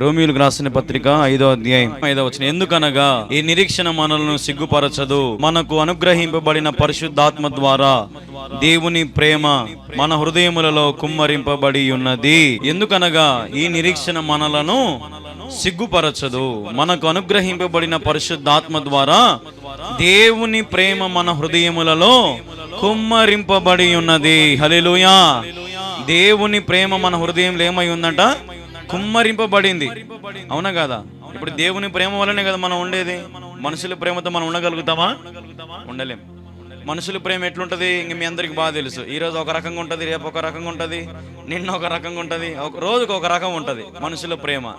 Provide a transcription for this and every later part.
రోమిలకు రాసిన పత్రిక ఐదో అధ్యాయం. ఐదో వచ్చిన ఎందుకనగా ఈ నిరీక్షణ మనలను సిగ్గుపరచదు. మనకు అనుగ్రహింపబడిన పరిశుద్ధాత్మ ద్వారా దేవుని ప్రేమ మన హృదయములలో కుమ్మరింపబడి ఉన్నది ఎందుకనగా ఈ నిరీక్షణ మనలను సిగ్గుపరచదు. మనకు అనుగ్రహింపబడిన పరిశుద్ధాత్మ ద్వారా దేవుని ప్రేమ మన హృదయములలో కుమ్మరింపబడి ఉన్నది హలిలుయా దేవుని ప్రేమ మన హృదయంలో ఏమై ఉందంట? కుమ్మరింపబడింది. అవునా కదా? ఇప్పుడు దేవుని ప్రేమ వల్లనే కదా మనం ఉండేది. మనుషుల ప్రేమతో మనం ఉండగలుగుతామా? ఉండలేం. మనుషుల ప్రేమ ఎట్లుంటది? ఇంక మీ అందరికి బాగా తెలుసు. ఈ రోజు ఒక రకంగా ఉంటది రేపు ఒక రకంగా ఉంటది నిన్న ఒక రకంగా ఉంటది ఒక రోజుకు ఒక రకం ఉంటది మనుషుల ప్రేమ.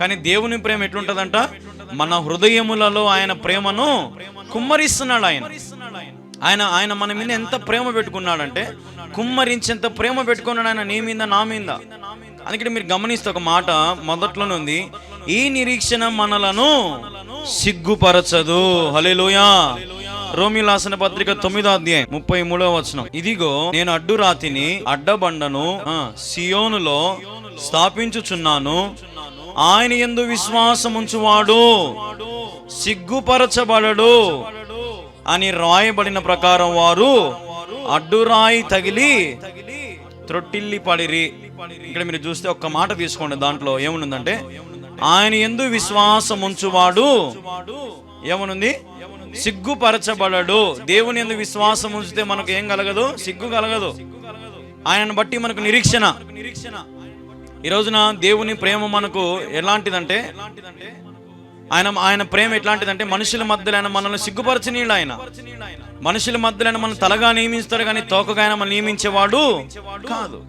కానీ దేవుని ప్రేమ ఎట్లుంటదంట? మన హృదయములలో ఆయన ప్రేమను కుమ్మరిస్తున్నాడు ఆయన. ఆయన ఆయన మన మీద ఎంత ప్రేమ పెట్టుకున్నాడంటే కుమ్మరించేంత ప్రేమ పెట్టుకున్నాడు ఆయన నీ మీద నా మీద. అందుకని మీరు గమనిస్తే ఒక మాట మొదట్లోనే ఉంది. ఈ నిరీక్షణ మనలను సిగ్గుపరచదు. హల్లెలూయా. రోమిలాసన పత్రిక తొమ్మిదో అధ్యాయం ముప్పై మూడో వచనం. ఇదిగో నేను అడ్డు రాతిని అడ్డబండను సియోనులో స్థాపించుచున్నాను. ఆయన ఎందు విశ్వాసముంచువాడు. సిగ్గుపరచబడడు అని రాయబడిన ప్రకారం వారు అడ్డురాయి తగిలి త్రొట్టిల్లి పడిరి. ఇక్కడ మీరు చూస్తే ఒక్క మాట తీసుకోండి దాంట్లో ఏమునుందంటే ఆయన ఎందు విశ్వాసం ఉంచువాడు ఏమనుంది సిగ్గుపరచబడడు. దేవుని ఎందు విశ్వాసం ఉంచితే మనకు ఏం కలగదు? సిగ్గు కలగదు. ఆయనను బట్టి మనకు నిరీక్షణ. ఈ రోజున దేవుని ప్రేమ మనకు ఎలాంటిదంటే ఆయన ఆయన ప్రేమ ఎట్లాంటిదంటే మనుషుల మధ్యలో ఆయన మనల్ని సిగ్గుపరచనీయుడు ఆయన. మనుషుల మధ్యలో ఆయన మనం తలగా నియమిస్తాడు కానీ తోకగా ఆయన మనం నియమించేవాడు కాదు.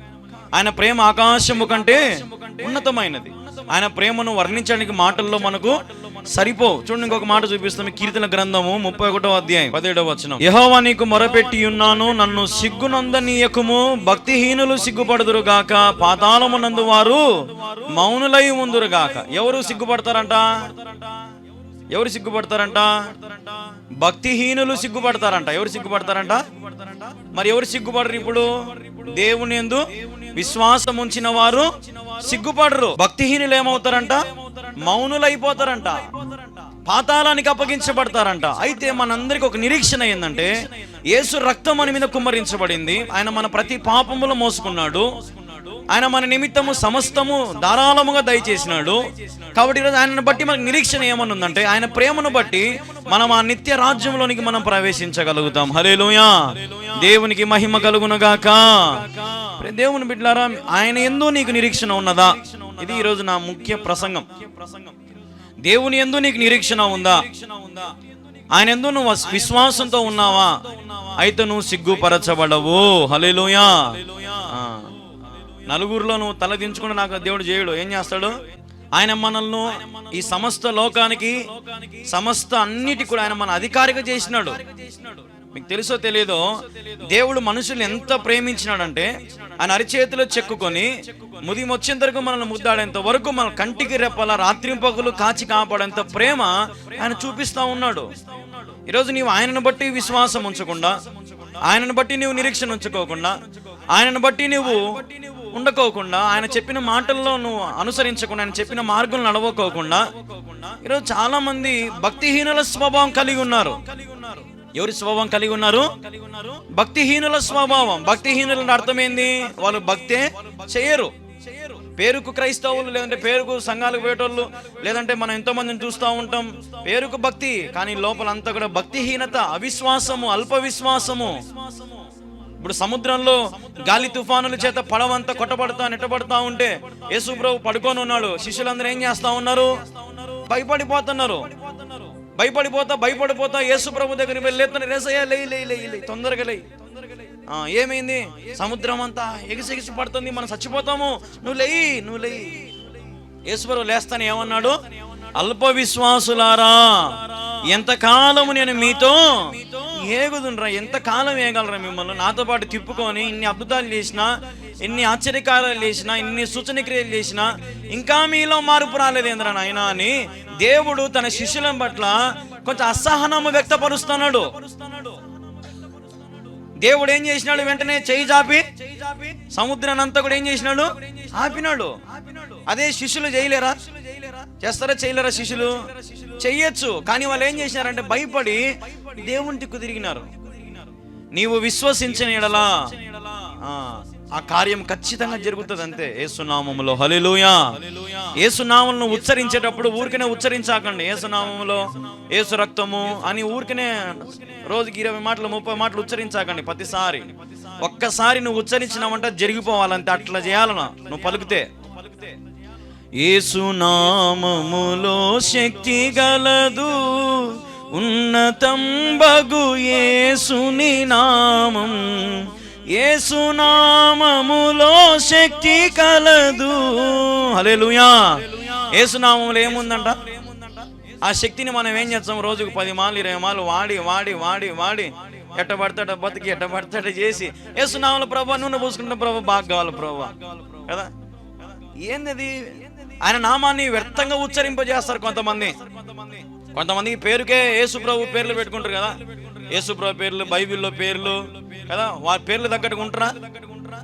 ఆయన ప్రేమ ఆకాశము కంటే ఉన్నతమైనది. ఆయన ప్రేమను వర్ణించడానికి మాటల్లో మనకు సరిపో. చూడండి ఇంకొక మాట చూపిస్తాం కీర్తన గ్రంథము ముప్పై ఒకటో అధ్యాయం పదిహేడవ వచనం. యహోవా నీకు మొరపెట్టి ఉన్నాను నన్ను సిగ్గునందనీయకుము భక్తిహీనులు సిగ్గుపడుదురు గాక పాతాళమునందు వారు మౌనులై ఉందురు గాక ఎవరు సిగ్గుపడతారంట? ఎవరు సిగ్గుపడతారంట? భక్తిహీనులు సిగ్గుపడతారంట. ఎవరు సిగ్గుపడతారంట? మరి ఎవరు సిగ్గుపడరు ఇప్పుడు? దేవుని ఎందు విశ్వాసం ఉంచిన వారు సిగ్గుపడరు. భక్తిహీనులు ఏమవుతారంట? మౌనులైపోతారంట. పాతాళానికి అప్పగించబడతారంట. అయితే మనందరికి ఒక నిరీక్షణ ఏంటంటే యేసు రక్తం మన మీద కుమ్మరించబడింది. ఆయన మన ప్రతి పాపములు మోసుకున్నాడు. ఆయన మన నిమిత్తము సమస్తము ధారాళముగా దయచేసినాడు. కాబట్టి ఈరోజు ఆయనను బట్టి మనకు నిరీక్షణ ఏమని ఉందంటే ఆయన ప్రేమను బట్టి మనం ఆ నిత్య రాజ్యంలోనికి మనం ప్రవేశించగలుగుతాం. హరేలుయా దేవునికి మహిమ కలుగునగాక. దేవుని బిడ్లారా ఆయన ఎందు నీకు నిరీక్షణ ఉన్నదా? ఇది ఈరోజు నా ముఖ్య ప్రసంగం. దేవుని ఎందు నీకు నిరీక్షణ ఉందా? ఆయన ఎందు నువ్వు విశ్వాసంతో ఉన్నావా? అయితే నువ్వు సిగ్గుపరచబడవు. హలేలుయా నలుగురిలో నువ్వు తలదించుకుని నాకు దేవుడు చేయడు. ఏం చేస్తాడు? ఆయన మనల్ని ఈ సమస్త లోకానికి సమస్త అన్నిటి కూడా ఆయన మన అధికారిగా చేసినాడు. మీకు తెలుసో తెలియదో దేవుడు మనుషులు ఎంత ప్రేమించినాడంటే ఆయన అరిచేతిలో చెక్కుకొని ముది వచ్చేంత వరకు మనల్ని ముద్దాడేంత వరకు మన కంటికి రెప్పల రాత్రింపగులు కాచి కాపాడేంత ప్రేమ ఆయన చూపిస్తా ఉన్నాడు. ఈరోజు నీవు ఆయనను బట్టి విశ్వాసం ఉంచకుండా ఆయనను బట్టి నీవు నిరీక్షణ ఉంచుకోకుండా ఆయనను బట్టి నువ్వు ఉండకోకుండా ఆయన చెప్పిన మాటల్లో నువ్వు అనుసరించకుండా ఆయన చెప్పిన మార్గం నడవకోకుండా ఈరోజు చాలా మంది భక్తిహీనుల స్వభావం కలిగి ఉన్నారు. ఎవరి స్వభావం కలిగి ఉన్నారు? భక్తిహీనుల స్వభావం. భక్తిహీనుల అర్థం ఏంది వాళ్ళు భక్తే చేయరు. పేరుకు క్రైస్తవులు లేదంటే పేరుకు సంఘాలకు పోయేటోళ్ళు లేదంటే మనం ఎంతో మందిని చూస్తూ ఉంటాం. పేరుకు భక్తి కానీ లోపల అంతా కూడా భక్తిహీనత అవిశ్వాసము అల్ప విశ్వాసము ఇప్పుడు సముద్రంలో గాలి తుఫానుల చేత పడవంతా కొట్టబడతా నెట్టబడతా ఉంటే యేసుప్రభు పడుకొని ఉన్నాడు. శిష్యులందరూ ఏం చేస్తా ఉన్నారు? భయపడిపోతున్నారు. భయపడిపోతా భయపడిపోతా యేసు ప్రభు దగ్గరికి వెళ్ళి రేసయ్యా లే లే లే తొందరగా లే ఏమైంది? సముద్రం అంతా ఎగిసెగిసి పడుతుంది మనం చచ్చిపోతాము. నువ్వు లేయి నువ్వు లేయి. యేసుప్రభు లేస్తాను ఏమన్నాడు? అల్ప విశ్వాసులారా ఎంతకాలము నేను మీతో ఏగుదుండ్రా ఎంతకాలం ఏగలరా మిమ్మల్ని? నాతో పాటు తిప్పుకొని ఇన్ని అద్భుతాలు చేసినా ఎన్ని ఆశ్చర్యకారాలు చేసినా ఇన్ని సూచన క్రియలు చేసినా ఇంకా మీలో మార్పు రాలేదేంద్రా నాయన అని దేవుడు తన శిష్యుల పట్ల కొంచెం అసహనము వ్యక్తపరుస్తున్నాడు. దేవుడు ఏం చేసినాడు? వెంటనే చేయి చాపి సముద్రాన్ని అంతా కూడా ఏం చేసినాడు? ఆపినాడు. అదే శిష్యులు చేయలేరా? చేస్తారా చేయలేరా శిష్యులు? చెయ్యొచ్చు. కానీ వాళ్ళు ఏం చేసినారంటే భయపడి దేవుని దిక్కు తిరిగినారు. నీవు విశ్వసించిన ఎడలా ఆ, కార్యం ఖచ్చితంగా జరుగుతుంది అంతే ఏసునామములో. హలిలుయా ఏసునామములను ఉచ్చరించేటప్పుడు ఊరికనే ఉచ్చరించాకండి. ఏసునామములో ఏసు రక్తము అని ఊరికనే రోజుకి ఇరవై మాటలు ముప్పై మాటలు ఉచ్చరించాకండి ప్రతిసారి. ఒక్కసారి నువ్వు ఉచ్చరించినావంటే జరిగిపోవాలంతే. అట్లా చేయాలనా? నువ్వు పలుకుతే పలుకుతే. ఏసునామములో శక్తి గలదు. ఉన్నతం బగు ఏసుని నామం. ఏసునామములో శక్తి కలదు. హలేలుయా ఏసునామంలో ఏముందంట? ఆ శక్తిని మనం ఏం చేస్తాం? రోజుకు పది మాలు ఇరవై మాలు వాడి వాడి వాడి వాడి. ఎట్ట పడతాడ బతికి ఎట్ట పడతాడ చేసి. ఏసునామలు ప్రభా నూనె పోసుకుంటున్న ప్రభా బాగా కావాలి ప్రభా. కదా? ఏంది ఆయన నామాన్ని వ్యర్థంగా ఉచ్చరింపజేస్తారు కొంతమంది. కొంతమంది పేరుకే యేసు ప్రభు పేర్లు పెట్టుకుంటారు కదా. యేసు ప్రభు పేర్లు బైబిల్లో పేర్లు కదా. వారి పేర్లు తగ్గట్టుకు ఉంటారా?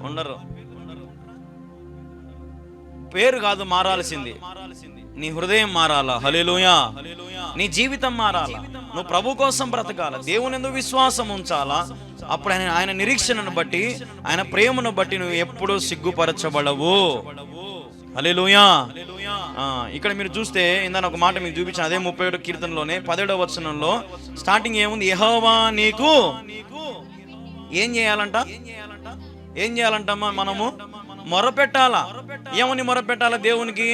ఉండరు. పేరు కాదు మారాల్సింది. నీ హృదయం మారాలా? హలేలుయా నీ జీవితం మారాలా? నువ్వు ప్రభు కోసం బ్రతకాల? దేవుని ఎందుకు విశ్వాసం ఉంచాలా? అప్పుడు ఆయన ఆయన నిరీక్షణను బట్టి ఆయన ప్రేమను బట్టి నువ్వు ఎప్పుడూ సిగ్గుపరచబడవు. హలేలుయా ఆ, ఇక్కడ మీరు చూస్తే ఇందాక ఒక మాట మీకు చూపించిన అదే ముప్పై ఏడు కీర్తనలోనే పదిహేడవ వచనంలో స్టార్టింగ్ ఏముంది? యెహోవా నీకు ఏం చేయాలంట? ఏం చేయాలంటమ్మా మనము? మొరపెట్టాలా? ఏమని మొరపెట్టాలా దేవునికి?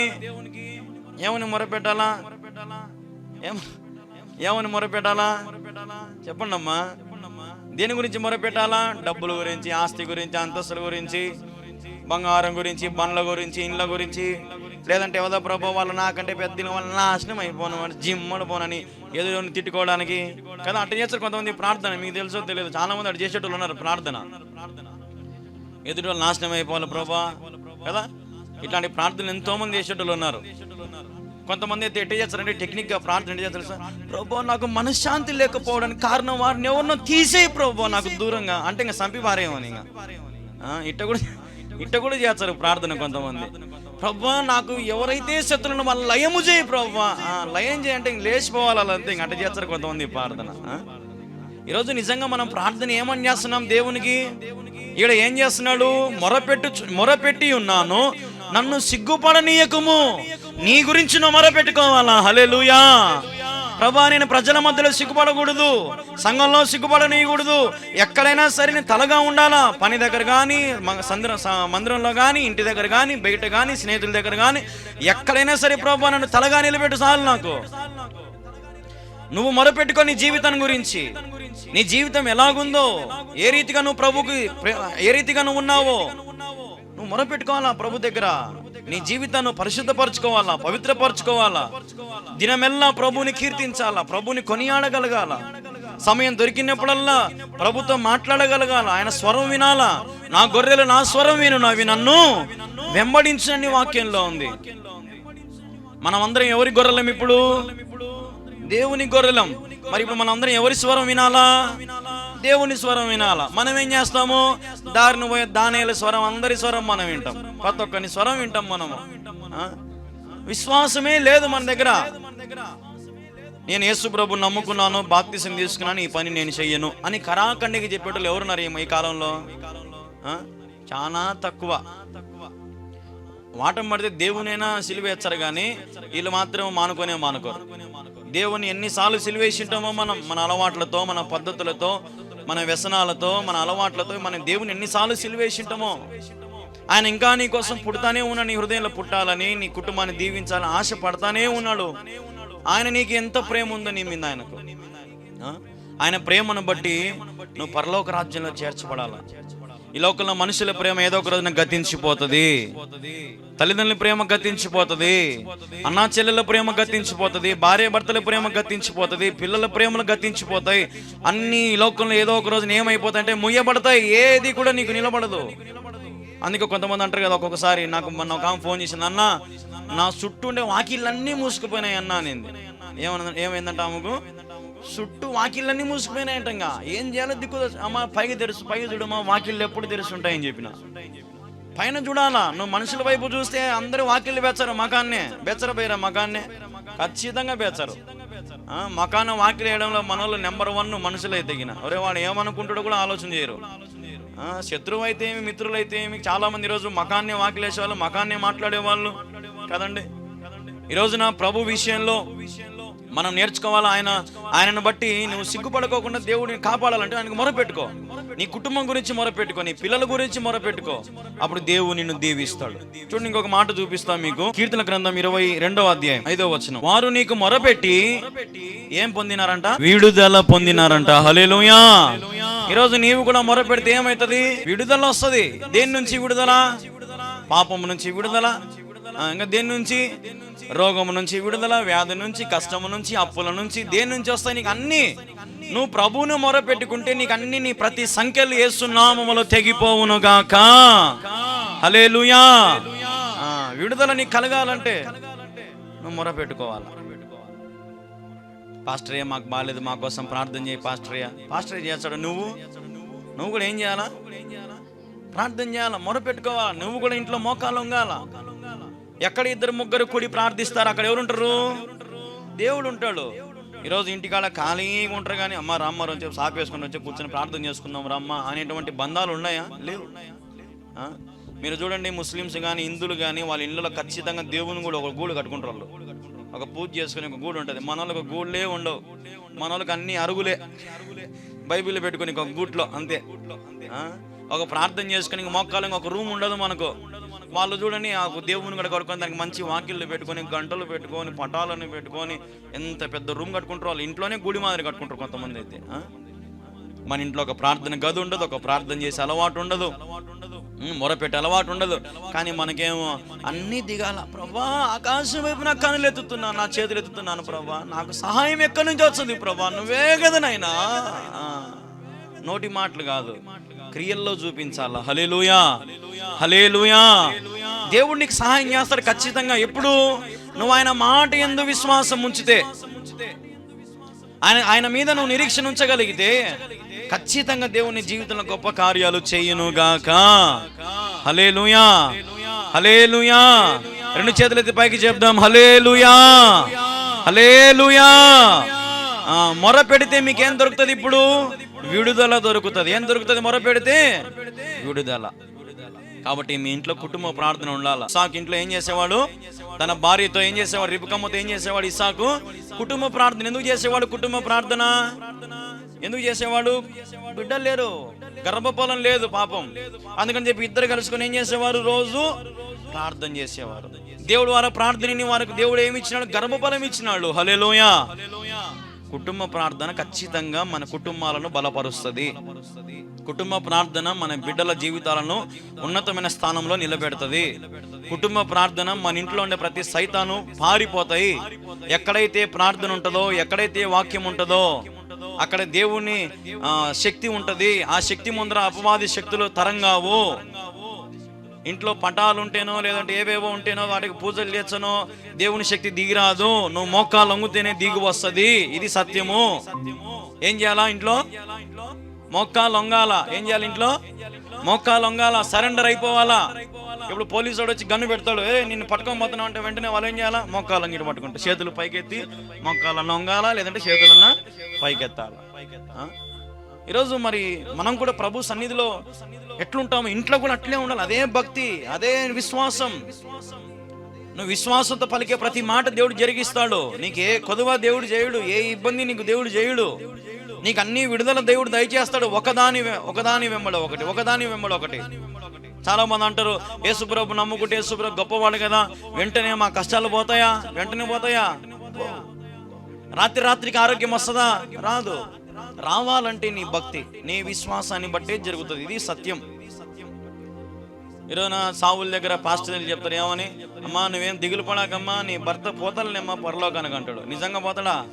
ఏమని మొరపెట్టాలా? ఏమ ఏమని మొరపెట్టాలా? చెప్పండి అమ్మా దేని గురించి మొరపెట్టాలా? డబ్బుల గురించి ఆస్తి గురించి. అంతస్తుల గురించి. బంగారం గురించి బండ్ల గురించి ఇండ్ల గురించి. లేదంటే ఎవదో ప్రభావ వాళ్ళు నాకంటే పెద్ద వాళ్ళ నాశనం అయిపోను అని జిమ్మడు పోనని ఏదో తిట్టుకోవడానికి. కదా అట్లా చేస్తారు కొంతమంది ప్రార్థన మీకు తెలుసో తెలియదు. చాలా మంది అటు చేసేటోళ్ళు ఉన్నారు ప్రార్థన. ఎదుటి వాళ్ళు నాశనం అయిపోవాలి ప్రభా. కదా ఇట్లాంటి ప్రార్థనలు ఎంతో మంది చేసేటోళ్ళు ఉన్నారు. కొంతమంది అయితే ఎట్ట చేస్తారంటే టెక్నిక్గా ప్రార్థన ఎట్ట చేస్తారు సార్ ప్రభు నాకు మనశ్శాంతి లేకపోవడానికి కారణం వారిని ఎవరినో తీసేయి ప్రభు నాకు దూరంగా. అంటే ఇంకా సంపి పారేమని ఇంకా. ఇట్ట కూడా ఇట్ట కూడా చేస్తారు ప్రార్థన కొంతమంది. ప్రభా నాకు ఎవరైతే శత్రులను వాళ్ళ లయము చేయి ప్రభా. ఆ, లయం చేయంటే ఇంక లేచిపోవాలి అంతే ఇంక అట్ట చేస్తారు కొంతమంది ప్రార్థన. ఈరోజు నిజంగా మనం ప్రార్థన ఏమని చేస్తున్నాం దేవునికి? ఇక్కడ ఏం చేస్తున్నాడు? మొరపెట్టు మొరపెట్టి ఉన్నాను. నన్ను సిగ్గుపడనీయకము. నీ గురించి నువ్వు మొరపెట్టుకోవాలా? లూయా ప్రభా నేను ప్రజల మధ్యలో సిగ్గుపడకూడదు. సంఘంలో సిగ్గుపడనీయకూడదు. ఎక్కడైనా సరే నేను తలగా ఉండాలా? పని దగ్గర కానీ సంద్ర మందిరంలో కానీ ఇంటి దగ్గర కానీ బయట కానీ స్నేహితుల దగ్గర కానీ ఎక్కడైనా సరే ప్రభా నన్ను తలగా నిలబెట్టు చాలు నాకు. నువ్వు మొరపెట్టుకో నీ జీవితం గురించి నీ జీవితం ఎలాగుందో ఏ రీతిగా నువ్వు ప్రభుకి ఏ రీతిగా నువ్వు ఉన్నావో నువ్వు మొరపెట్టుకోవాలా ప్రభు దగ్గర? నీ జీవితాన్ని పరిశుద్ధపరచుకోవాలా పవిత్రపరచుకోవాలా? దినమెల్లా ప్రభుని కీర్తించాలా ప్రభుని కొనియాడగలగాల? సమయం దొరికినప్పుడల్లా ప్రభుత్వం మాట్లాడగలగాల? ఆయన స్వరం వినాలా? నా గొర్రెలు నా స్వరం విను నావి నన్ను వెంబడించని వాక్యంలో ఉంది. మనమందరం ఎవరి గొర్రెలం ఇప్పుడు? దేవుని గొర్రెలం. మరి ఇప్పుడు మనం అందరం ఎవరి స్వరం వినాలా? దేవుని స్వరం వినాలా? మనం ఏం చేస్తాము? దారిని పోయే దానేల స్వరం అందరి స్వరం మనం వింటాం. ప్రతి ఒక్కరిని స్వరం వింటాం మనము. విశ్వాసమే లేదు మన దగ్గర. నేను యేసు ప్రభు నమ్ముకున్నాను బాప్తిసం తీసుకున్నాను ఈ పని నేను చెయ్యను అని కరాఖండికి చెప్పేటోళ్ళు ఎవరున్నారు ఈ- ఈ కాలంలో? చాలా చాలా తక్కువ. వాటం పడితే దేవునైనా సిలువేస్తారు కానీ వీళ్ళు మాత్రం మానుకొనే మానుకోరు. దేవుని ఎన్నిసార్లు సిలువేసింటామో మనం మన అలవాట్లతో మన పద్ధతులతో మన వ్యసనాలతో మన అలవాట్లతో మన దేవుని ఎన్నిసార్లు సిలువేసింటామో ఆయన ఇంకా నీ కోసం పుడతానే ఉన్నాడు నీ హృదయంలో పుట్టాలని నీ కుటుంబాన్ని దీవించాలని ఆశ పడతానే ఉన్నాడు. ఆయన నీకు ఎంత ప్రేమ ఉందో నీ మీద ఆయనకు. ఆయన ప్రేమను బట్టి నువ్వు పరలోక రాజ్యంలో చేర్చబడాల? ఈ లోకంలో మనుషుల ప్రేమ ఏదో ఒక రోజున గతించిపోతుంది. తల్లిదండ్రుల ప్రేమ గతించిపోతుంది. అన్నా చెల్లెల ప్రేమ గతించిపోతుంది. భార్య భర్తల ప్రేమ గతించిపోతుంది. పిల్లల ప్రేమలు గతించిపోతాయి. అన్ని ఈ లోకంలో ఏదో ఒక రోజున ఏమైపోతాయి అంటే ముయ్యబడతాయి. ఏది కూడా నీకు నిలబడదు. అందుకే కొంతమంది అంటారు కదా ఒక్కొక్కసారి నాకు మొన్న ఒక ఆమె ఫోన్ చేసింది అన్న నా చుట్టూ ఉండే వాకిళ్ళన్నీ మూసుకుపోయినాయి అన్న అనింది. ఏమన్నా ఏమైందంట ఆమెకు? చుట్టూ వాకిళ్ళన్నీ మూసుకుపోయినాయంట ఏం చేయాలో దిక్కు అమ్మ పైకి తెరుసు పైకి చూడమ్మా వాకిళ్ళు ఎప్పుడు తెరుస్తుంటాయని చెప్పిన. పైన చూడాలా? నువ్వు మనుషుల వైపు చూస్తే అందరూ వాకిళ్ళు బెచ్చరు మకాన్నే. బెచ్చర పోయిరా మకాన్నే. ఖచ్చితంగా బెచ్చరు మకాన వాకిలు వేయడంలో మనలో నెంబర్ వన్ మనుషులే తగిన. ఒరే వాడు ఏమనుకుంటాడో కూడా ఆలోచన చేయరు. శత్రువు అయితే ఏమి మిత్రులు అయితే ఏమి చాలా మంది ఈరోజు మకాన్నే వాకిలేసేవాళ్ళు మకాన్నే మాట్లాడేవాళ్ళు. కదండి? ఈ రోజున ప్రభు విషయంలో మనం నేర్చుకోవాలి? ఆయన ఆయనను బట్టి నువ్వు సిగ్గుపడుకోకుండా దేవుడిని కాపాడాలంటే ఆయనకు మొరపెట్టుకో. నీ కుటుంబం గురించి మొరపెట్టుకో నీ పిల్లల గురించి మొరపెట్టుకో. అప్పుడు దేవుడు నిన్ను దీవిస్తాడు. చూడండి ఇంకొక మాట చూపిస్తాం మీకు. కీర్తన గ్రంథం ఇరవై రెండవ అధ్యాయం ఐదవ వచనం. వారు నీకు మొరపెట్టి ఏం పొందినారంట? విడుదల పొందినారంట. హలేలుయా ఈరోజు నీవు కూడా మొరపెడితే ఏమైతది? విడుదల వస్తది. దేని నుంచి విడుదల? పాపం నుంచి విడుదల. ఇంకా దేని నుంచి? రోగం నుంచి విడుదల వ్యాధి నుంచి కష్టము నుంచి అప్పుల నుంచి దేని నుంచి వస్తాయి నీకు అన్ని? నువ్వు ప్రభువును మొర పెట్టుకుంటే నీకు అన్ని నీ ప్రతి సంఖ్యలు వేస్తున్నామలో తెగిపోవును గాక హలేలుయా ఆ, విడుదల నీకు కలగాలంటే నువ్వు మొర పెట్టుకోవాలి పాస్టర్య మాకు బాగాలేదు మా కోసం ప్రార్థన చేయి పాస్టర్య పాస్టర్ చేస్తాడు నువ్వు? నువ్వు కూడా ఏం చేయాలా? ప్రార్థన చేయాలా? మొర పెట్టుకోవాలా నువ్వు కూడా ఇంట్లో మోకాలు ఉండాలా ఎక్కడ ఇద్దరు ముగ్గురు కూడి ప్రార్థిస్తారు? అక్కడ ఎవరు ఉంటారు దేవుడు ఉంటాడు ఈరోజు ఇంటికాడ ఖాళీగా ఉంటారు కానీ అమ్మ రామ్మ అని చెప్పి సాపేసుకుని వచ్చి కూర్చొని ప్రార్థన చేసుకుందాం రమ్మ అనేటువంటి బంధాలు ఉన్నాయా? లేవు. ఆ? మీరు చూడండి ముస్లిమ్స్ కానీ హిందువులు కానీ వాళ్ళ ఇళ్ళలో ఖచ్చితంగా దేవుని కూడా ఒక గూడు కట్టుకుంటారు వాళ్ళు. ఒక పూజ చేసుకుని ఒక గూడు ఉంటుంది. మన వాళ్ళకి గూళ్ళే ఉండవు. మన వాళ్ళకి అన్ని అరుగులే. బైబిల్ పెట్టుకుని ఒక గూట్లో అంతే. ఒక ప్రార్థన చేసుకుని మొక్కలు ఒక రూమ్ ఉండదు మనకు. వాళ్ళు చూడని ఆ దేవుని కూడా కడుక్కొని దానికి మంచి వాకిళ్ళు పెట్టుకొని గంటలు పెట్టుకొని పటాలను పెట్టుకొని ఎంత పెద్ద రూమ్ కట్టుకుంటారు వాళ్ళు ఇంట్లోనే గుడి మాదిరి కట్టుకుంటారు కొంతమంది అయితే మన ఇంట్లో ఒక ప్రార్థన గది ఉండదు ఒక ప్రార్థన చేసే అలవాటు ఉండదు. మొరపెట్టే అలవాటు ఉండదు. కానీ మనకేమో అన్నీ దిగాల ప్రభా ఆకాశం వైపు నా కనులు ఎత్తుతున్నాను నా చేతులు ఎత్తుతున్నాను ప్రభా నాకు సహాయం ఎక్కడి నుంచి వస్తుంది ప్రభా నువ్వే కదనైనా నోటి మాటలు కాదు. క్రియల్లో చూపించాలా? హలేలుయా హలేలుయా దేవుడు నీకు సహాయం చేస్తాడు ఖచ్చితంగా. ఎప్పుడు? నువ్వు ఆయన మాట ఎందు విశ్వాసం ఉంచితే. ఆయన ఆయన మీద నువ్వు నిరీక్షణ ఉంచగలిగితే ఖచ్చితంగా దేవుని జీవితంలో గొప్ప కార్యాలు చేయునుగాక. హలేలుయా హలేలుయా రెండు చేతులైతే పైకి చెప్దాం. హలేలుయా హలేలుయా ఆ, మొర పెడితే మీకేం దొరుకుతుంది ఇప్పుడు? విడుదల దొరుకుతుంది. ఏం దొరుకుతుంది? మొర పెడితే విడుదల. కాబట్టి మీ ఇంట్లో కుటుంబ ప్రార్థన ఉండాలి. ఇసాకు ఇంట్లో ఏం చేసేవాడు? తన భార్యతో ఏం చేసేవాడు? రిపుకమ్మతో ఏం చేసేవాడు? ఇసాకు కుటుంబ ప్రార్థన ఎందుకు చేసేవాడు? కుటుంబ ప్రార్థన ఎందుకు చేసేవాడు? బిడ్డలు లేరు. గర్భఫలం లేదు పాపం. అందుకని చెప్పి ఇద్దరు కలుసుకొని ఏం చేసేవారు? రోజు ప్రార్థన చేసేవారు. దేవుడు వారి ప్రార్థనని వారికి దేవుడు ఏమి ఇచ్చినాడు? గర్భఫలం ఇచ్చినాడు. హలే లోయా కుటుంబ ప్రార్థన ఖచ్చితంగా మన కుటుంబాలను బలపరుస్తుంది. కుటుంబ ప్రార్థన మన బిడ్డల జీవితాలను ఉన్నతమైన స్థానంలో నిలబెడుతుంది. కుటుంబ ప్రార్థన మన ఇంట్లో ఉండే ప్రతి సైతాను పారిపోతాయి. ఎక్కడైతే ప్రార్థన ఉంటుందో ఎక్కడైతే వాక్యం ఉంటుందో అక్కడ దేవుని శక్తి ఉంటది. ఆ శక్తి ముందర అపవాది శక్తులు తరంగావు. ఇంట్లో పటాలు ఉంటేనో లేదంటే ఏవేవో ఉంటేనో వాటికి పూజలు చేర్చనో దేవుని శక్తి దిగిరాదు. నువ్వు మోకాలు లొంగితేనే దిగి వస్తుంది. ఇది సత్యము. ఏం చేయాలా ఇంట్లో? మోక్కా లొంగాల? ఏం చేయాలి ఇంట్లో? మోక్కా లొంగాల? సరెండర్ అయిపోవాలా? ఇప్పుడు పోలీసు వాడు వచ్చి గన్ను పెడతాడు. ఏ నిన్ను పట్టుకొని పోతున్నావు అంటే వెంటనే వాళ్ళు ఏం చేయాలా? మొక్కాలు అంగిటి పట్టుకుంటారు. చేతులు పైకెత్తి మొక్కాలన్న లొంగాల? లేదంటే చేతులన్నా పైకెత్తాలా? ఆ? ఈరోజు మరి మనం కూడా ప్రభు సన్నిధిలో ఎట్లుంటాము ఇంట్లో కూడా అట్లే ఉండాలి. అదే భక్తి అదే విశ్వాసం. నువ్వు విశ్వాసంతో పలికే ప్రతి మాట దేవుడు జరిగిస్తాడు. నీకు ఏ కొదువ దేవుడు చేయుడు ఏ ఇబ్బంది నీకు దేవుడు చేయుడు. నీకు అన్ని విడుదల దేవుడు దయచేస్తాడు. ఒకదాని ఒకదాని వెంబడ ఒకటి ఒకదాని వెంబడ ఒకటి. చాలా మంది అంటారు యేసుప్రభు నమ్ముకుంటే యేసుప్రభు గొప్పవాడు కదా. వెంటనే మా కష్టాలు పోతాయా? వెంటనే పోతాయా? రాత్రి రాత్రికి ఆరోగ్యం వస్తుందా? రాదు. రావాలంటే నీ భక్తి నీ విశ్వాసాన్ని బట్టే జరుగుతుంది. ఇది సత్యం. ఈరోజు సావుల దగ్గర పాస్టర్లు చెప్తారు ఏమని? అమ్మా నువ్వేం దిగులు పడాకమ్మా నీ భర్త పోతలనేమ్మా పొరలోకానికి అంటాడు. నిజంగా పోతాడా?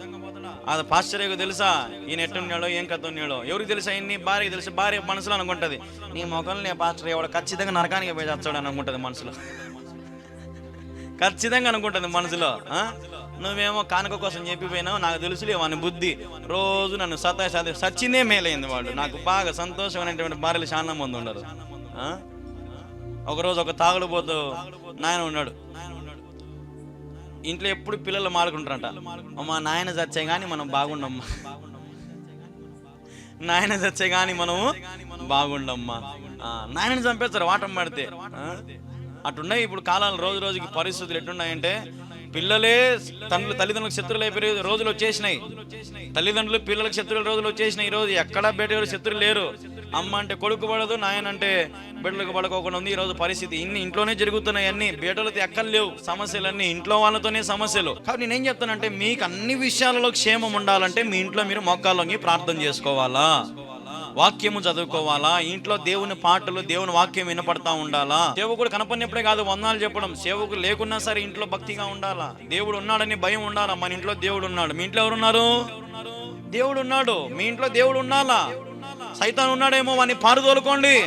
అది పాశ్చర్యకు తెలుసా? ఈయన ఎట్టున్నాడో ఏం కథ ఉన్నాడో? ఎవరికి తెలుసా? ఇన్ని భార్య తెలుసు. భార్య మనసులో అనుకుంటది నీ ముఖంలో నీ పాస్టర్ ఎవడు ఖచ్చితంగా నరకానికి పోయి చచ్చాడు అని అనుకుంటది మనసులో. ఖచ్చితంగా అనుకుంటుంది మనసులో నువ్వేమో కానుక కోసం చెప్పిపోయినావు నాకు తెలుసులే వాని బుద్ధి. రోజు నన్ను సతా సత సచ్చినే మేలైంది వాడు. నాకు బాగా సంతోషం అనేటువంటి భార్యలు చాలా మంది ఉండరు. ఒకరోజు ఒక తాగుడుపోతూ నాయన ఉన్నాడు. ఇంట్లో ఎప్పుడు పిల్లలు మాడుకుంటారంట మా నాయన చచ్చే కానీ మనం బాగుండమ్మా. నాయన చచ్చే కానీ మనము బాగుండమ్మా. నాయన నాయనని చంపేస్తారు వాటం పడితే. అటున్నాయి అట్టున్నాయి ఇప్పుడు కాలాలు రోజు రోజుకి పరిస్థితులు ఎట్టున్నాయంటే పిల్లలే తండ్రులు తల్లిదండ్రులకు శత్రులు అయిపోయి రోజులు వచ్చేసినాయి. తల్లిదండ్రులు పిల్లలకు శత్రువుల రోజులు వచ్చేసినాయి. ఈ రోజు ఎక్కడా బయట శత్రులు లేరు. అమ్మ అంటే కొడుకు పడదు నాయన అంటే బిడ్డలకు పడుకోకుండా ఉంది. ఈ రోజు పరిస్థితి ఇన్ని ఇంట్లోనే జరుగుతున్నాయి అన్ని. బీటలతో ఎక్కడ లేవు. సమస్యలన్నీ ఇంట్లో వాళ్ళతోనే సమస్యలు. కాబట్టి నేనేం చెప్తానంటే మీకు అన్ని విషయాలలో క్షేమం ఉండాలంటే మీ ఇంట్లో మీరు మొక్కాలొంగి ప్రార్థన చేసుకోవాలా? వాక్యము చదువుకోవాలా? ఇంట్లో దేవుని పాటలు దేవుని వాక్యం వినపడతా ఉండాలా? సేవకుడు కనపడినప్పుడే కాదు వందనాలు చెప్పడం. సేవకుడు లేకున్నా సరే ఇంట్లో భక్తిగా ఉండాలా? దేవుడు ఉన్నాడని భయం ఉండాలా? మన ఇంట్లో దేవుడు ఉన్నాడు. మీ ఇంట్లో ఎవరు ఉన్నారు దేవుడు ఉన్నాడు. మీ ఇంట్లో దేవుడు ఉండాలా? సైతాన్ ఉన్నాడేమో వాడిని పారుదోలుకోండి.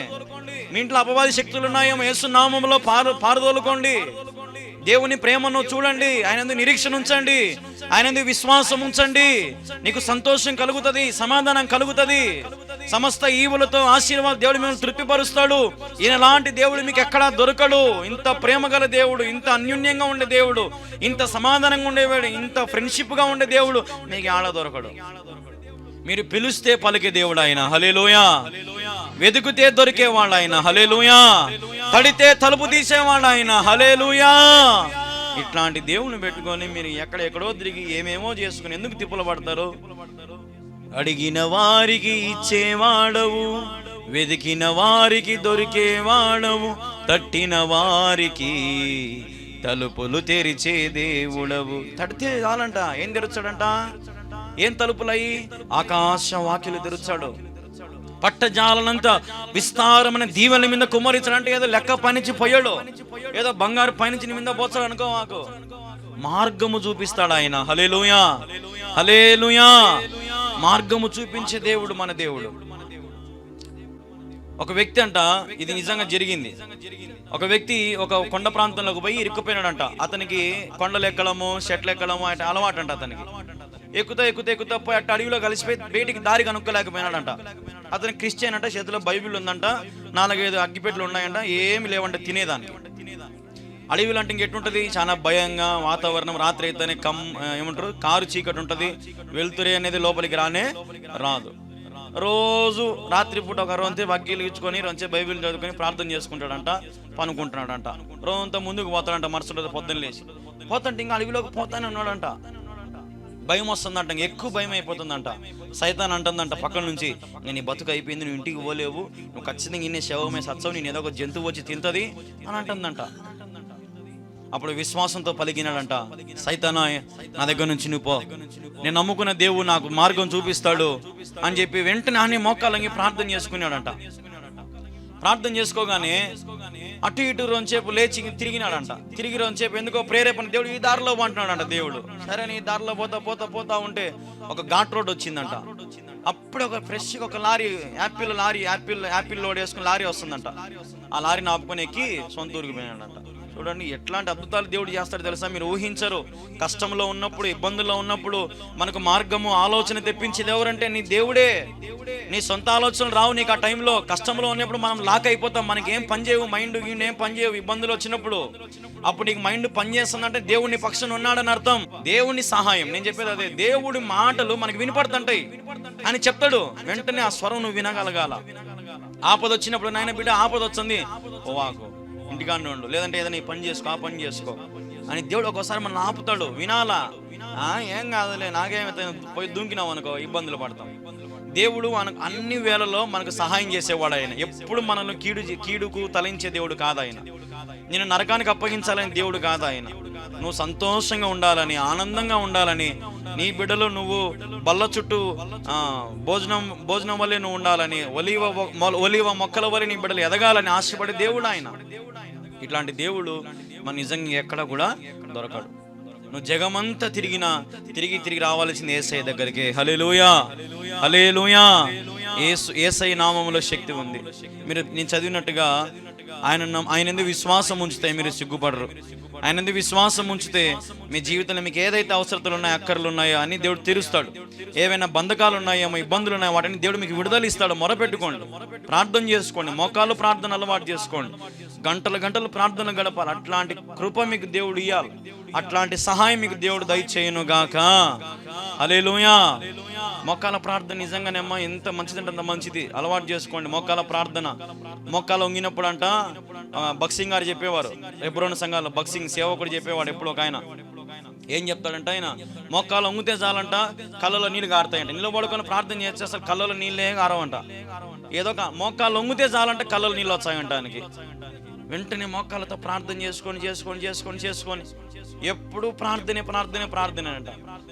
మీ ఇంట్లో అపవాది శక్తులు ఉన్నాయేమో యేసు నామంలో పారు పారుదోలుకోండి. దేవుని ప్రేమను చూడండి. ఆయన నిరీక్షణ ఉంచండి. ఆయన విశ్వాసం ఉంచండి. నీకు సంతోషం కలుగుతుంది సమాధానం కలుగుతుంది. సమస్త ఈవులతో ఆశీర్వాద దేవుడు మిమ్మల్ని తృప్తిపరుస్తాడు. ఈయన లాంటి దేవుడు మీకు ఎక్కడా దొరకడు. ఇంత ప్రేమ గల దేవుడు ఇంత అన్యోన్యంగా ఉండే దేవుడు ఇంత సమాధానంగా ఉండేవాడు ఇంత ఫ్రెండ్షిప్గా ఉండే దేవుడు మీకు ఆడ దొరకడు. మీరు పిలిస్తే పలికే దేవుడు ఆయన హలేలోయా వెతుకుతే దొరికేవాడు ఆయన హలేలుయా తడితే తలుపు తీసేవాడు ఆయన హలేలుయా ఇట్లాంటి దేవుని పెట్టుకొని మీరు ఎక్కడెక్కడో తిరిగి ఏమేమో చేసుకుని ఎందుకు తిప్పులు పడతారు? అడిగిన వారికి ఇచ్చేవాడవు వెతికిన వారికి దొరికేవాడవు తట్టిన వారికి తలుపులు తెరిచే దేవుడవు. తడితే చాలంట ఏం తెరుచాడంట ఏం తలుపులయ్యి? ఆకాశం వాకిలు తెరుచాడు. పట్టజాలనంత విస్తారమైన దీవెల మీద కుమ్మరించడంటే ఏదో లెక్క పనిచి పోయాడు. ఏదో బంగారు పైనుంచి మీద పోతాడు అనుకో మాకు. మార్గము చూపిస్తాడు ఆయన. హలేలుయా హలేలుయా మార్గము చూపించే దేవుడు మన దేవుడు. ఒక వ్యక్తి అంట ఇది నిజంగా జరిగింది. ఒక వ్యక్తి ఒక కొండ ప్రాంతంలోకి పోయి ఇరుక్కుపోయినాడంట. అతనికి కొండలు ఎక్కడము చెట్లు ఎక్కడము అంటే అలవాటు అంట అతనికి. ఎక్కుతా ఎక్కుతా ఎక్కుతా పోయి అట్ట అడవిలో కలిసిపోయి బయటికి దారి కనుక్కోలేకపోయినాడంట. అతను క్రిస్టియన్ అంట చేతిలో బైబిల్ ఉందంట నాలుగైదు అగ్గిపెట్లు ఉన్నాయంట ఏమి లేవంట తినేదాన్ని అడవిలో అంటే ఇంకెట్టుంటది చాలా భయంగా వాతావరణం రాత్రి అయితేనే కమ్ ఏమంటారు? కారు చీకటి ఉంటది వెళ్తురే అనేది లోపలికి రానే రాదు. రోజు రాత్రిపూట ఒక రొంతే వగ్గీలు ఇచ్చుకొని రొంచే బైబిల్ చదువుకొని ప్రార్థన చేసుకుంటాడంట పనుకుంటున్నాడంట. రోజంతా ముందుకు పోతాడంట మరుసటి రోజు పొద్దున్న లేచి. పోతుంటే ఇంకా అడవిలోకి పోతానే ఉన్నాడంట. భయం వస్తుందంట ఎక్కువ భయం అయిపోతుందంట. సైతాన్ అంటుందంట పక్కన నుంచి నేను ఈ బతుకు అయిపోయింది నువ్వు ఇంటికి పోలేవు నువ్వు ఖచ్చితంగా ఇన్నే శవమే సత్సవు నేను ఏదో ఒక జంతువు వచ్చి తింటది అని అంటుందంట. అప్పుడు విశ్వాసంతో పలికినాడంట సైతానా నా దగ్గర నుంచి నువ్వు పో. నేను నమ్ముకున్న దేవుడు నాకు మార్గం చూపిస్తాడు అని చెప్పి వెంటనే అన్ని మోకాలంగి ప్రార్థన చేసుకున్నాడంట. ప్రార్థన చేసుకోగానే అటు ఇటు రొంచేపు లేచి తిరిగినాడంట. తిరిగి రొంచేపు ఎందుకో ప్రేరేపణ దేవుడు ఈ దారిలో అంటున్నాడంట దేవుడు. సరే నీ దారిలో పోతా పోతా పోతా ఉంటే ఒక ఘాట్ రోడ్ వచ్చిందంట. అప్పుడు ఒక ఫ్రెష్ ఒక lorry apple lorry apple apple load వేసుకుని లారీ వస్తుందంట. ఆ లారీని ఆపుకొని ఎక్కి సొంత ఊరికి పోయినాడంట. చూడండి ఎట్లాంటి అద్భుతాలు దేవుడు చేస్తాడు తెలుసా? మీరు ఊహించరు. కష్టంలో ఉన్నప్పుడు ఇబ్బందుల్లో ఉన్నప్పుడు మనకు మార్గము ఆలోచన తెప్పించేది ఎవరంటే నీ దేవుడే. నీ సొంత ఆలోచనలు రావు నీకు ఆ టైంలో. కష్టంలో ఉన్నప్పుడు మనం లాక్ అయిపోతాం. మనకి ఏం పని చేయవు మైండ్ ఏం పని చేయవు ఇబ్బందులు వచ్చినప్పుడు. అప్పుడు నీకు మైండ్ పనిచేస్తుందంటే దేవుడిని పక్షం ఉన్నాడని అర్థం. దేవుని సహాయం. నేను చెప్పేది అదే దేవుడి మాటలు మనకి వినపడుతుంటాయి. అని చెప్తాడు. వెంటనే ఆ స్వరం నువ్వు వినగలగాల. ఆపద వచ్చినప్పుడు నాయన బిడ్డ ఆపద వచ్చింది ఓ వాకు ఇంటికాడనే ఉండు. లేదంటే ఏదైనా ఈ పని చేసుకో ఆ పని చేసుకో. అని దేవుడు ఒక్కోసారి మనం ఆపుతాడు. వినాలా? ఆ, ఏం కాదులే నాకేమైతే పోయి దూకినావు అనుకో ఇబ్బందులు పడతాం. దేవుడు మనకు అన్ని వేళలో మనకు సహాయం చేసేవాడు ఆయన. ఎప్పుడు మనల్ని కీడు కీడుకు తలించే దేవుడు కాదు ఆయన. నేను నరకానికి అప్పగించాలని దేవుడు కాదు ఆయన. నువ్వు సంతోషంగా ఉండాలని ఆనందంగా ఉండాలని నీ బిడ్డలు నువ్వు బల్ల చుట్టూ భోజనం భోజనం వల్లే నువ్వు ఉండాలని ఒలివ ఒలివ మొక్కల వల్ల నీ బిడ్డలు ఎదగాలని ఆశపడే దేవుడు ఆయన. ఇట్లాంటి దేవుడు మన నిజంగా ఎక్కడ కూడా దొరకడు. నువ్వు జగమంతా తిరిగినా తిరిగి తిరిగి రావాల్సింది ఏసఐ దగ్గరికి. హలేలుయా హలేలుయా ఏసు ఏసై నామములో శక్తి ఉంది. మీరు నేను చదివినట్టుగా ఆయన ఆయన ఎందుకు విశ్వాసం ఉంచితే మీరు సిగ్గుపడరు. ఆయన ఎందుకు విశ్వాసం ఉంచితే మీ జీవితంలో మీకు ఏదైతే అవసరతలు ఉన్నాయో అక్కర్లు ఉన్నాయో అని దేవుడు తీరుస్తాడు. ఏవైనా బంధకాలు ఉన్నాయేమో ఇబ్బందులు ఉన్నాయో వాటిని దేవుడు మీకు విడుదల ఇస్తాడు మొరపెట్టుకోండి. ప్రార్థన చేసుకోండి. మోకాలు ప్రార్థన అలవాటు చేసుకోండి. గంటలు గంటలు ప్రార్థన గడపాలి. అట్లాంటి కృప మీకు దేవుడు ఇవ్వాలి అట్లాంటి సహాయం మీకు దేవుడు దయచేయను గాక అలేలుయా మొక్కల ప్రార్థన నిజంగానేమ్మా ఎంత మంచిదంటే అంత మంచిది. అలవాటు చేసుకోండి మొక్కల ప్రార్థన. మొక్కలు వంగినప్పుడు అంట బక్సింగ్ గారు చెప్పేవారు. ఎబ్రోన్ సంఘాలు బక్సింగ్ సేవకుడు చెప్పేవాడు ఎప్పుడు ఒక ఆయన. ఏం చెప్తాడంట ఆయన? మొక్కలు వంగితే చాలంట కళ్ళలో నీళ్ళు గారుతాయంట. నిలబడుకొని ప్రార్థన చేస్తే అసలు కళ్ళలో నీళ్ళే గారవంట. ఏదో ఒక మొక్కలు వంగితే చాలంట కళ్ళలో నీళ్ళు వచ్చాయంట ఆయనకి. వెంటనే మొక్కలతో ప్రార్థన చేసుకొని చేసుకొని చేసుకొని చేసుకొని. ఎప్పుడు ప్రార్థనే ప్రార్థనే ప్రార్థనే అంట.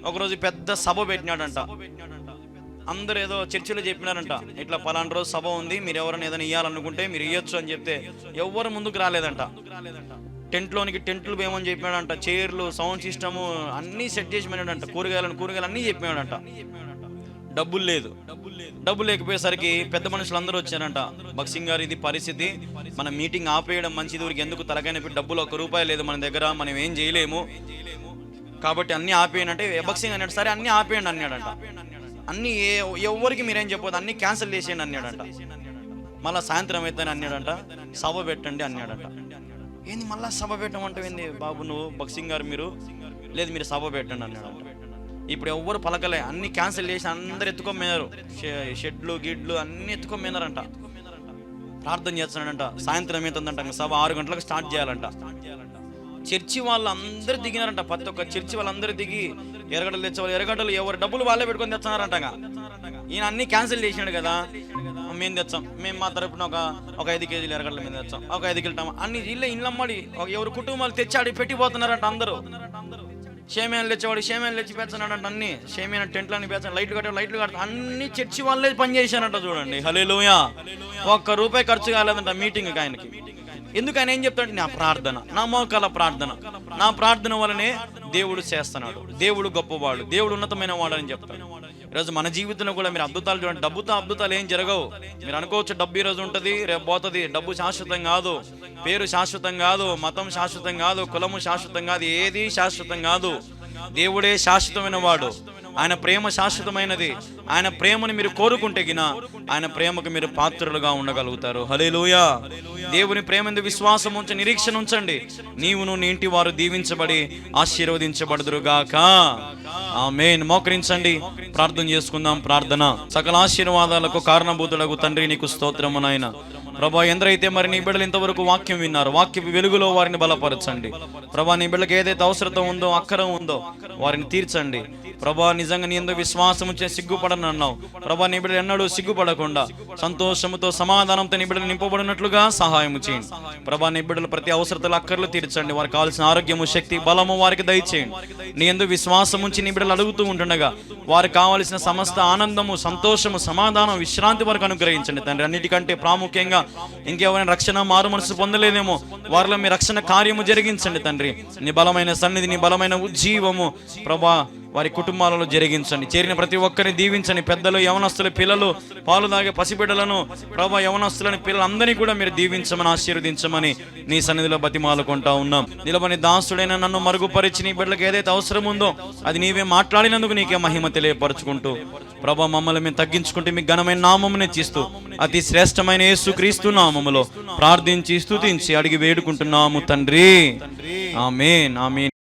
ఒకరోజు పెద్ద సభ పెట్టినాడంట. అందరూ ఏదో చర్చిలో చెప్పినారంట. ఇట్లా పలానా రోజు సభ ఉంది మీరు ఎవరైనా ఏదైనా ఇవ్వాలనుకుంటే మీరు ఇవ్వచ్చు అని చెప్తే ఎవ్వరు ముందుకు రాలేదంట. టెంట్లోనికి టెంట్లు వేయమని చెప్పాడంట చైర్లు సౌండ్ సిస్టము అన్నీ సెట్ చేసి పెట్టాడంట కూరగాయలను కూరగాయలు అన్నీ చెప్పాడంట డబ్బులు లేదు. డబ్బులు లేకపోయేసరికి పెద్ద మనుషులు అందరూ వచ్చారంట. బక్సింగ్ గారు ఇది పరిస్థితి. మన మీటింగ్ ఆపేయడం మంచిది. ఊరికి ఎందుకు తలకైన డబ్బులు ఒక రూపాయి లేదు మన దగ్గర. మనం ఏం చేయలేము. కాబట్టి అన్ని ఆపేయండి అంటే బక్సింగ్ అన్నాడు సరే అన్ని ఆపేయండి అన్నాడంట. అన్ని ఏ ఎవరికి మీరేం చెప్పొద్దు. అన్ని క్యాన్సిల్ చేసేయండి అన్నాడంట. మళ్ళీ సాయంత్రం అయితే అన్నాడంట. సభ పెట్టండి అన్నాడంట. ఏంది మళ్ళీ సభ పెట్టమంటే ఏంది బాబు నువ్వు? బక్సింగ్ గారు మీరు? లేదు మీరు సభ పెట్టండి అన్నాడంట. ఇప్పుడు ఎవ్వరు పలకలే. అన్ని క్యాన్సిల్ చేసి అందరు ఎత్తుకోమన్నారు షెడ్లు గిడ్లు అన్ని ఎత్తుకోమన్నారంట ప్రార్థన చేస్తున్నాడంట. సాయంత్రం ఏతుందంట ఇంక? సభ ఆరు గంటలకు స్టార్ట్ చేయాలంట. చర్చి వాళ్ళు అందరు దిగినారంట. ప్రతి ఒక్క చర్చి వాళ్ళందరూ దిగి ఎరగడలు తెచ్చేవాళ్ళు. ఎరగడలు ఎవరు? డబ్బులు వాళ్ళే పెట్టుకొని తెస్తున్నారంట ఈయన అన్ని క్యాన్సిల్ చేసినాడు కదా. మేము తెచ్చాం. మేము మా తరపున ఒక ఒక ఐదు కేజీలు ఎరగడలు మేము తెచ్చాం. ఒక ఐదు కిలో అన్ని ఇళ్ళ ఇళ్ళమ్మడి. ఒక ఎవరు కుటుంబాలు తెచ్చాడి పెట్టిపోతున్నారంట అందరూ. షేమియాలు తెచ్చేవాడు లేచి తెచ్చి అంట అన్ని. షేమియా టెంట్లని పెంచాను లైట్లు కట్టాడు లైట్లు కట్టాడు అన్ని చర్చి వాళ్ళే పని చేశానంట చూడండి. హలే ఒక్క రూపాయి ఖర్చు కాలేదంట మీటింగ్కి ఆయనకి. ఎందుకు ఆయన ఏం చెప్తాడు నా ప్రార్థన నా మోకాల ప్రార్థన. నా ప్రార్థన వలనే దేవుడు చేస్తున్నాడు. దేవుడు గొప్పవాడు దేవుడు ఉన్నతమైన వాడు అని చెప్తాడు. ఈరోజు మన జీవితంలో కూడా మీరు అద్భుతాలు చూడండి. డబ్బుతో అద్భుతాలు ఏం జరగవు. మీరు అనుకోవచ్చు డబ్బు ఈ రోజు ఉంటుంది రేపు పోతుంది. డబ్బు శాశ్వతం కాదు పేరు శాశ్వతం కాదు మతం శాశ్వతం కాదు కులము శాశ్వతం కాదు ఏది శాశ్వతం కాదు. దేవుడే శాశ్వతమైన వాడు. ఆయన ప్రేమ శాశ్వతమైనది. ఆయన ప్రేమను మీరు కోరుకుంటే గిన ఆయన ప్రేమకు మీరు పాత్రులుగా ఉండగలుగుతారు. హలేలుయా దేవుని ప్రేమ విశ్వాసం ఉంచి నిరీక్షణ ఉంచండి. నీవును నీ ఇంటి వారు దీవించబడి ఆశీర్వదించబడుదురుగాక. మెయిన్ మోకరించండి. ప్రార్థన చేసుకుందాం. ప్రార్థన. సకల ఆశీర్వాదాలకు కారణభూతులకు తండ్రి నీకు స్తోత్రము నాయన. ప్రభా ఎందరైతే మరి నీ బిడ్డలు ఇంతవరకు వాక్యం విన్నారు వాక్య వెలుగులో వారిని బలపరచండి. ప్రభా నీ బిడ్డకి ఏదైతే అవసరత ఉందో అక్కరం ఉందో వారిని తీర్చండి. ప్రభా నిజంగా నీ ఎందు విశ్వాసం ఉంచే సిగ్గుపడను అన్నావు. ప్రభా నీ బిడ్డలు ఎన్నడూ సిగ్గుపడకుండా సంతోషముతో సమాధానంతో నీ బిడ్డలు నింపబడినట్లుగా సహాయం చేయండి. ప్రభా నీ బిడ్డలు ప్రతి అవసరతలు అక్కర్లు తీర్చండి. వారికి కావాల్సిన ఆరోగ్యము శక్తి బలము వారికి దయచేయండి. నీ ఎందు విశ్వాసం ఉంచి నీ బిడ్డలు అడుగుతూ ఉంటుండగా వారికి కావలసిన సమస్త ఆనందము సంతోషము సమాధానం విశ్రాంతి వరకు అనుగ్రహించండి. తండ్రి అన్నిటికంటే ప్రాముఖ్యంగా ఇంకెవరైనా రక్షణ మారు మనసు పొందలేదేమో? వారిలో మీ రక్షణ కార్యము జరిగించండి తండ్రి. నీ బలమైన సన్నిధి నీ బలమైన ఉజ్జీవము. ప్రభా వారి కుటుంబాలలో జరిగించండి. చేరిన ప్రతి ఒక్కరిని దీవించండి. పెద్దలు యవనస్తులు పిల్లలు పాలు తాగే పసిబిడ్డలను ప్రభా యవనస్తులని పిల్లలందరినీ కూడా మీరు దీవించమని ఆశీర్వదించమని నీ సన్నిధిలో బతిమాలుకుంటా ఉన్నాం. నిలబడి దాసుడైన నన్ను మరుగుపరిచి నీ బిడ్డలకు ఏదైతే అవసరం ఉందో అది నీవే మాట్లాడినందుకు నీకే మహిమ తెలియపరచుకుంటూ. ప్రభా మమ్మల్ని మేము తగ్గించుకుంటే మీ ఘనమైన నామమునే చేస్తూ అతి శ్రేష్టమైన యేసు క్రీస్తు నామములో ప్రార్థించి స్తుతించి అడిగి వేడుకుంటున్నాము తండ్రి. ఆమె ఆమేన్.